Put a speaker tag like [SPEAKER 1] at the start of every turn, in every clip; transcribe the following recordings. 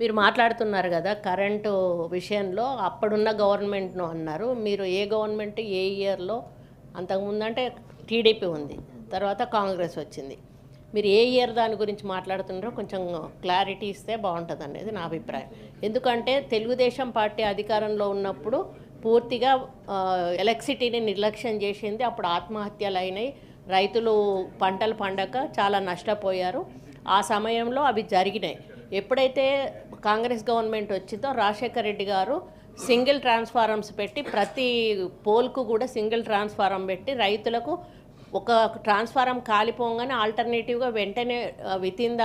[SPEAKER 1] మీరు మాట్లాడుతున్నారు కదా కరెంటు విషయంలో అప్పుడున్న గవర్నమెంట్ను అన్నారు. మీరు ఏ గవర్నమెంట్ ఏ ఇయర్లో అంతకుముందు అంటే టీడీపీ ఉంది తర్వాత కాంగ్రెస్ వచ్చింది. మీరు ఏ ఇయర్ దాని గురించి మాట్లాడుతున్నారో కొంచెం క్లారిటీ ఇస్తే బాగుంటుంది అనేది నా అభిప్రాయం. ఎందుకంటే తెలుగుదేశం పార్టీ అధికారంలో ఉన్నప్పుడు పూర్తిగా ఎలక్ట్రిసిటీని నిర్లక్ష్యం చేసింది. అప్పుడు ఆత్మహత్యలు అయినాయి. రైతులు పంటలు పండక చాలా నష్టపోయారు. ఆ సమయంలో అవి జరిగినాయి. ఎప్పుడైతే కాంగ్రెస్ గవర్నమెంట్ వచ్చిందో రాజశేఖర రెడ్డి గారు సింగిల్ ట్రాన్స్ఫారమ్స్ పెట్టి ప్రతి పోల్కు కూడా సింగిల్ ట్రాన్స్ఫారం పెట్టి రైతులకు ఒక ట్రాన్స్ఫారం కాలిపోగానే ఆల్టర్నేటివ్గా వెంటనే విత్ ఇన్ ద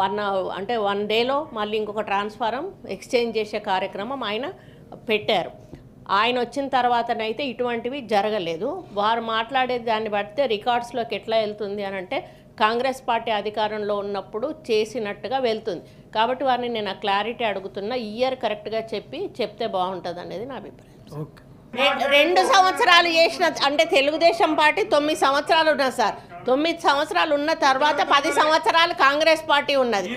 [SPEAKER 1] వన్ అంటే వన్ డేలో మళ్ళీ ఇంకొక ట్రాన్స్ఫారం ఎక్స్చేంజ్ చేసే కార్యక్రమం ఆయన పెట్టారు. ఆయన వచ్చిన తర్వాతనైతే ఇటువంటివి జరగలేదు. వారు మాట్లాడే దాన్ని బట్టి రికార్డ్స్లోకి ఎట్లా వెళ్తుంది అని అంటే కాంగ్రెస్ పార్టీ అధికారంలో ఉన్నప్పుడు చేసినట్టుగా వెళ్తుంది. కాబట్టి వారిని నేను ఆ క్లారిటీ అడుగుతున్నా ఇయర్ కరెక్ట్గా చెప్పి చెప్తే బాగుంటుంది అనేది నా అభిప్రాయం. రెండు సంవత్సరాలు చేసిన అంటే తెలుగుదేశం పార్టీ తొమ్మిది సంవత్సరాలు ఉన్నది సార్. తొమ్మిది సంవత్సరాలు ఉన్న తర్వాత పది సంవత్సరాలు కాంగ్రెస్ పార్టీ ఉన్నది.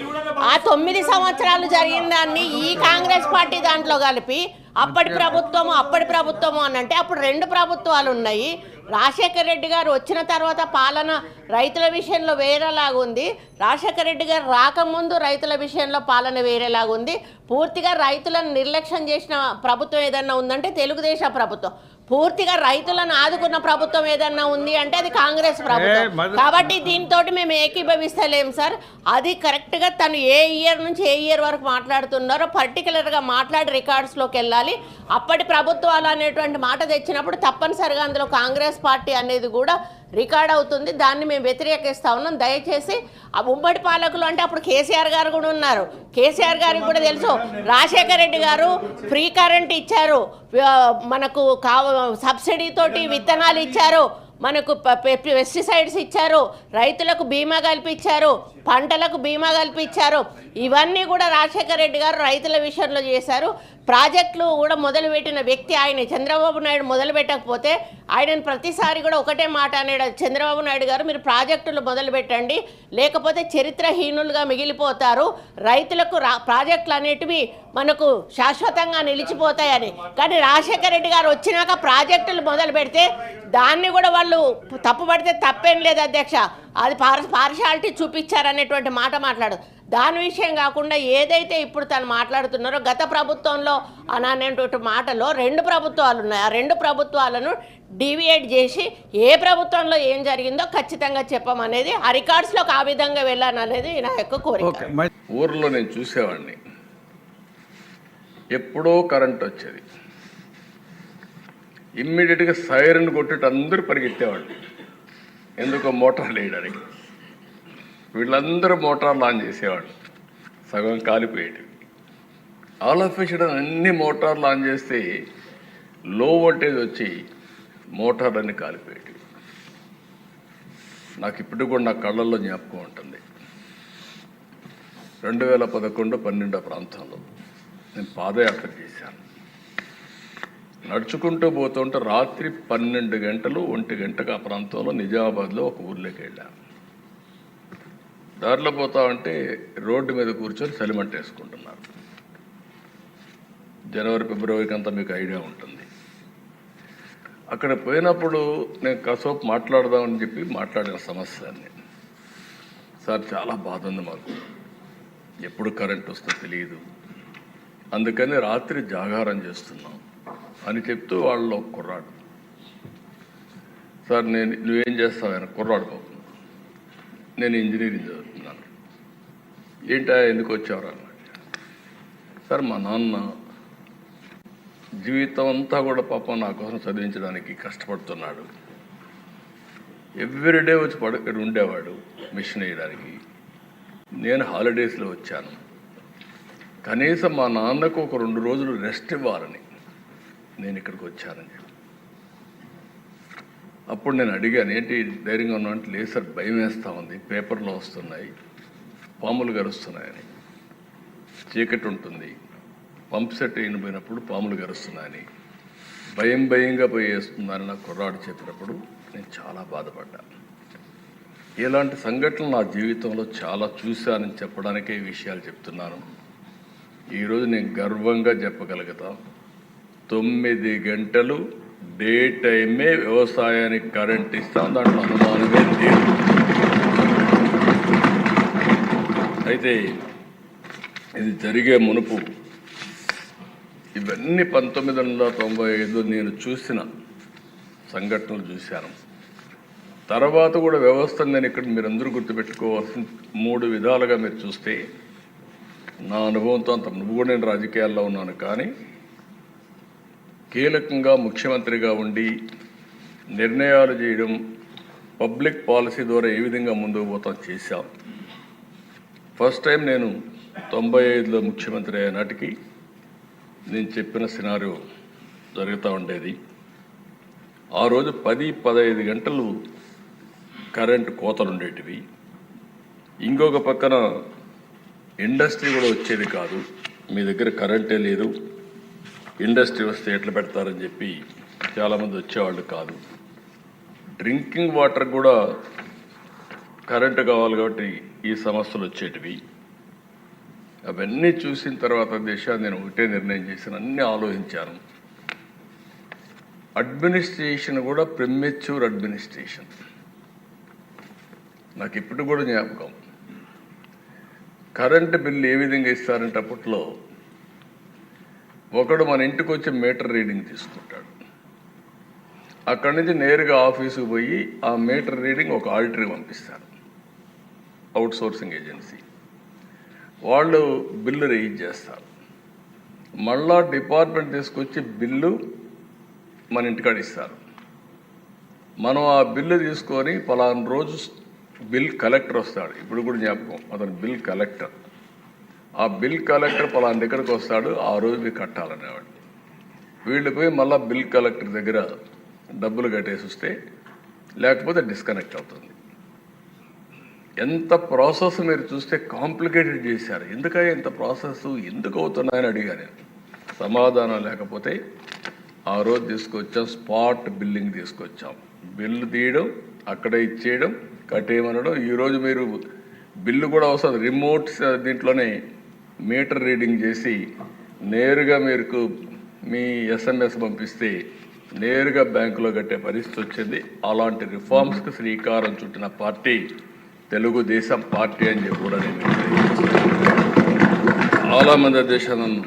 [SPEAKER 1] ఆ తొమ్మిది సంవత్సరాలు జరిగిన దాన్ని ఈ కాంగ్రెస్ పార్టీ దాంట్లో కలిపి అప్పటి ప్రభుత్వము అప్పటి ప్రభుత్వము అని అంటే అప్పుడు రెండు ప్రభుత్వాలు ఉన్నాయి. రాజశేఖర రెడ్డి గారు వచ్చిన తర్వాత పాలన రైతుల విషయంలో వేరేలాగా ఉంది రాజశేఖర రెడ్డి గారు రాకముందు రైతుల విషయంలో పాలన వేరేలాగా ఉంది పూర్తిగా రైతులను నిర్లక్ష్యం చేసిన ప్రభుత్వం ఏదన్నా ఉందంటే తెలుగుదేశం ప్రభుత్వం. పూర్తిగా రైతులను ఆదుకున్న ప్రభుత్వం ఏదన్నా ఉంది అంటే అది కాంగ్రెస్ ప్రభుత్వం. కాబట్టి దీంతో మేము ఏకీభవిస్తలేం సార్. అది కరెక్ట్గా తను ఏ ఇయర్ నుంచి ఏ ఇయర్ వరకు మాట్లాడుతున్నారో పర్టికులర్గా మాట్లాడి రికార్డ్స్లోకి వెళ్ళాలి. అప్పటి ప్రభుత్వాలు అనేటువంటి మాట తెచ్చినప్పుడు తప్పనిసరిగా అందులో కాంగ్రెస్ పార్టీ అనేది కూడా రికార్డ్ అవుతుంది. దాన్ని మేము వ్యతిరేకిస్తా ఉన్నాం. దయచేసి ఆ ఉమ్మడి పాలకులు అంటే అప్పుడు కేసీఆర్ గారు కూడా ఉన్నారు. కేసీఆర్ గారికి కూడా తెలుసు. రాజశేఖర రెడ్డి గారు ఫ్రీ కరెంట్ ఇచ్చారు. మనకు కావ సబ్సిడీతోటి విత్తనాలు ఇచ్చారు. మనకు పెస్టిసైడ్స్ ఇచ్చారు. రైతులకు బీమా కల్పించారు. పంటలకు బీమా కల్పించారు. ఇవన్నీ కూడా రాజశేఖర రెడ్డి గారు రైతుల విషయంలో చేశారు. ప్రాజెక్టులు కూడా మొదలుపెట్టిన వ్యక్తి ఆయన చంద్రబాబు నాయుడు మొదలు పెట్టకపోతే ఆయనను ప్రతిసారి కూడా ఒకటే మాట అనేడు చంద్రబాబు నాయుడు గారు మీరు ప్రాజెక్టులు మొదలు పెట్టండి లేకపోతే చరిత్రహీనులుగా మిగిలిపోతారు రైతులకు రా ప్రాజెక్టులు అనేటివి మనకు శాశ్వతంగా నిలిచిపోతాయని. కానీ రాజశేఖర రెడ్డి గారు వచ్చినాక ప్రాజెక్టులు మొదలు పెడితే దాన్ని కూడా వాళ్ళు తప్పుపడితే తప్పేం లేదు అధ్యక్ష. అది పార్ పార్షాలిటీ చూపించారనేటువంటి మాట మాట్లాడు. దాని విషయం కాకుండా ఏదైతే ఇప్పుడు తను మాట్లాడుతున్నారో గత ప్రభుత్వంలో అని అనేటువంటి మాటలో రెండు ప్రభుత్వాలు ఉన్నాయి. ఆ రెండు ప్రభుత్వాలను డివియేట్ చేసి ఏ ప్రభుత్వంలో ఏం జరిగిందో ఖచ్చితంగా చెప్పమనేది ఆ రికార్డ్స్లోకి ఆ విధంగా వెళ్ళాలనేది నా యొక్క కోరిక.
[SPEAKER 2] ఊర్లో నేను చూసేవాడిని. ఎప్పుడో కరెంట్ వచ్చేది. ఇమ్మీడియట్గా సైరన్ కొట్టేట అందరూ పరిగెత్తేవాళ్ళు. ఎందుకో మోటార్ వేయడానికి వీళ్ళందరూ మోటార్లు ఆన్ చేసేవాళ్ళు. సగం కాలిపోయేటివి. ఆల్ ఆఫ్ సడన్ అన్ని మోటార్లు ఆన్ చేస్తే లో వోల్టేజ్ వచ్చి మోటార్లన్నీ కాలిపోయేటివి. నాకు ఇప్పుడు కూడా నా కళ్ళల్లో జ్ఞాపకం ఉంటుంది. రెండు వేల పదకొండు పన్నెండో ప్రాంతంలో నేను పాదయాత్ర చేశాను. నడుచుకుంటూ పోతుంటే రాత్రి పన్నెండు గంటలు ఒంటి గంటకు ఆ ప్రాంతంలో నిజామాబాద్లో ఒక ఊర్లోకి వెళ్ళాను. దారిలో పోతా ఉంటే రోడ్డు మీద కూర్చొని సెలిమెంట్ వేసుకుంటున్నారు. జనవరి ఫిబ్రవరికి అంతా మీకు ఐడియా ఉంటుంది. అక్కడ పోయినప్పుడు నేను కాసేపు మాట్లాడదామని చెప్పి మాట్లాడిన సమస్యని సార్ చాలా బాధ ఉంది మాకు. ఎప్పుడు కరెంట్ వస్తుందో తెలియదు అందుకని రాత్రి జాగారం చేస్తున్నాం అని చెప్తూ వాళ్ళు కుర్రాడు. సార్ నేను నువ్వేం చేస్తావు? ఆయన కుర్రాడు బాబు నేను ఇంజనీరింగ్ చదువుతున్నాను. ఏంటా ఎందుకు వచ్చేవారు అన్నాడు. సార్ మా నాన్న జీవితం అంతా కూడా పాపం నా కోసం చదివించడానికి కష్టపడుతున్నాడు. ఎవ్రీడే వచ్చి పడు ఇక్కడ ఉండేవాడు మిషన్ వేయడానికి. నేను హాలిడేస్లో వచ్చాను. కనీసం మా నాన్నకు ఒక రెండు రోజులు రెస్ట్ ఇవ్వాలని నేను ఇక్కడికి వచ్చానని చెప్పి. అప్పుడు నేను అడిగాను ఏంటి ధైర్యంగా ఉన్నా అంటే లేదు సార్ భయం వేస్తూ ఉంది పేపర్లో వస్తున్నాయి పాములు గరుస్తున్నాయని చీకటి ఉంటుంది పంప్ సెట్ అయిపోయినప్పుడు పాములు గరుస్తున్నాయని భయం భయంగా పోయి వేస్తుందని నా కుర్రాడు చెప్పినప్పుడు నేను చాలా బాధపడ్డాను ఇలాంటి సంఘటనలు నా జీవితంలో చాలా చూశానని చెప్పడానికే ఈ విషయాలు చెప్తున్నాను. ఈరోజు నేను గర్వంగా చెప్పగలుగుతాం. తొమ్మిది గంటలు డే టైమే వ్యవసాయానికి కరెంట్ ఇస్తాం దాంట్లో అనుమానమే లేదు. అయితే ఇది జరిగే మునుపు ఇవన్నీ పంతొమ్మిది వందల తొంభై ఐదు నేను చూసిన సంఘటనలు చూశాను. తర్వాత కూడా వ్యవస్థను నేను ఇక్కడ మీరందరూ గుర్తుపెట్టుకోవాల్సిన మూడు విధాలుగా మీరు చూస్తే నా అనుభవంతో అంత నువ్వు కూడా నేను రాజకీయాల్లో ఉన్నాను కానీ కీలకంగా ముఖ్యమంత్రిగా ఉండి నిర్ణయాలు చేయడం పబ్లిక్ పాలసీ ద్వారా ఏ విధంగా ముందుకు పోతాం చేశాం. ఫస్ట్ టైం నేను తొంభై ఐదులో ముఖ్యమంత్రి అయ్యే నాటికి నేను చెప్పిన సినారియో జరుగుతూ ఉండేది. ఆ రోజు పది పదహైదు గంటలు కరెంటు కోతలు ఉండేటివి. ఇంకొక పక్కన ఇండస్ట్రీ కూడా వచ్చేది కాదు. మీ దగ్గర కరెంటే లేదు. ఇండస్ట్రీ వస్తే ఎట్లా పెడతారని చెప్పి చాలామంది వచ్చేవాళ్ళు కాదు. డ్రింకింగ్ వాటర్ కూడా కరెంటు కావాలి కాబట్టి ఈ సమస్యలు వచ్చేటివి. అవన్నీ చూసిన తర్వాత దేశాన్ని నేను ఒకటే నిర్ణయం చేసిన అన్నీ ఆలోచించాను. అడ్మినిస్ట్రేషన్ కూడా ప్రిమెచ్యూర్ అడ్మినిస్ట్రేషన్. నాకు ఇప్పుడు కూడా జ్ఞాపకం. కరెంటు బిల్లు ఏ విధంగా ఇస్తారంటే అప్పట్లో ఒకడు మన ఇంటికి వచ్చి మీటర్ రీడింగ్ తీసుకుంటాడు. అక్కడి నుంచి నేరుగా ఆఫీసుకు పోయి ఆ మీటర్ రీడింగ్ ఒక ఆల్టరీ పంపిస్తారు. Outsourcing agency. వాళ్ళు బిల్లు రేజ్ చేస్తారు. మళ్ళా డిపార్ట్మెంట్ తీసుకొచ్చి బిల్లు మన ఇంటికాడ ఇస్తారు. మనం ఆ బిల్లు తీసుకొని పలానా రోజు బిల్ కలెక్టర్ వస్తాడు. ఇప్పుడు కూడా జ్ఞాపకం అతను బిల్ కలెక్టర్. ఆ బిల్ కలెక్టర్ పలానా దగ్గరకు వస్తాడు ఆ రోజు మీరు కట్టాలనేవాడు వీళ్ళు పోయి మళ్ళీ బిల్ కలెక్టర్ దగ్గర డబ్బులు కట్టేసి వస్తే లేకపోతే డిస్కనెక్ట్ అవుతుంది. ఎంత ప్రాసెస్ మీరు చూస్తే కాంప్లికేటెడ్ చేశారు. ఎందుకయ్యా ఇంత ప్రాసెస్? ఎందుకు అవుతున్నాయని అడిగాను నేను సమాధానం లేకపోతే ఆ రోజు తీసుకొచ్చాం స్పాట్ బిల్లింగ్ తీసుకొచ్చాం. బిల్లు తీయడం అక్కడే ఇచ్చేయడం కట్టేయమనడం ఈరోజు మీరు బిల్లు కూడా వస్తుంది రిమోట్ దీంట్లోనే మీటర్ రీడింగ్ చేసి నేరుగా మీకు మీ ఎస్ఎంఎస్ పంపిస్తే నేరుగా బ్యాంకులో కట్టే పరిస్థితి వచ్చింది. అలాంటి రిఫార్మ్స్కి శ్రీకారం చుట్టిన పార్టీ తెలుగుదేశం పార్టీ అని చెప్పి కూడా నేను చాలా మంది దేశాలను